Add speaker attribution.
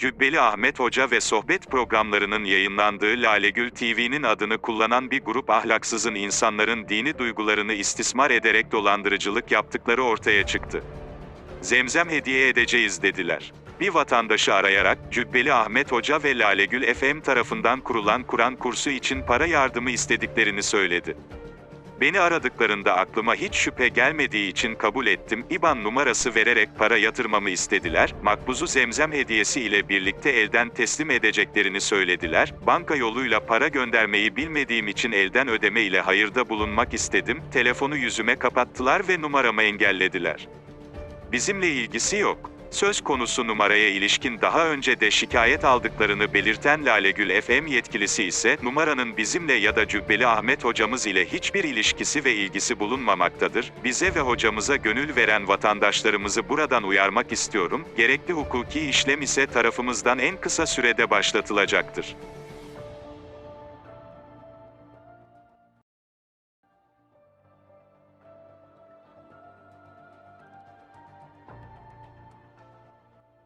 Speaker 1: Cübbeli Ahmet Hoca ve sohbet programlarının yayınlandığı Lalegül TV'nin adını kullanan bir grup ahlaksızın insanların dini duygularını istismar ederek dolandırıcılık yaptıkları ortaya çıktı. Zemzem hediye edeceğiz dediler. Bir vatandaşı arayarak, Cübbeli Ahmet Hoca ve Lalegül FM tarafından kurulan Kur'an kursu için para yardımı istediklerini söyledi. Beni aradıklarında aklıma hiç şüphe gelmediği için kabul ettim. İban numarası vererek para yatırmamı istediler. Makbuzu zemzem hediyesi ile birlikte elden teslim edeceklerini söylediler. Banka yoluyla para göndermeyi bilmediğim için elden ödeme ile hayırda bulunmak istedim. Telefonu yüzüme kapattılar ve numaramı engellediler. Bizimle ilgisi yok. Söz konusu numaraya ilişkin daha önce de şikayet aldıklarını belirten Lalegül FM yetkilisi ise numaranın bizimle ya da Cübbeli Ahmet hocamız ile hiçbir ilişkisi ve ilgisi bulunmamaktadır. Bize ve hocamıza gönül veren vatandaşlarımızı buradan uyarmak istiyorum. Gerekli hukuki işlem ise tarafımızdan en kısa sürede başlatılacaktır.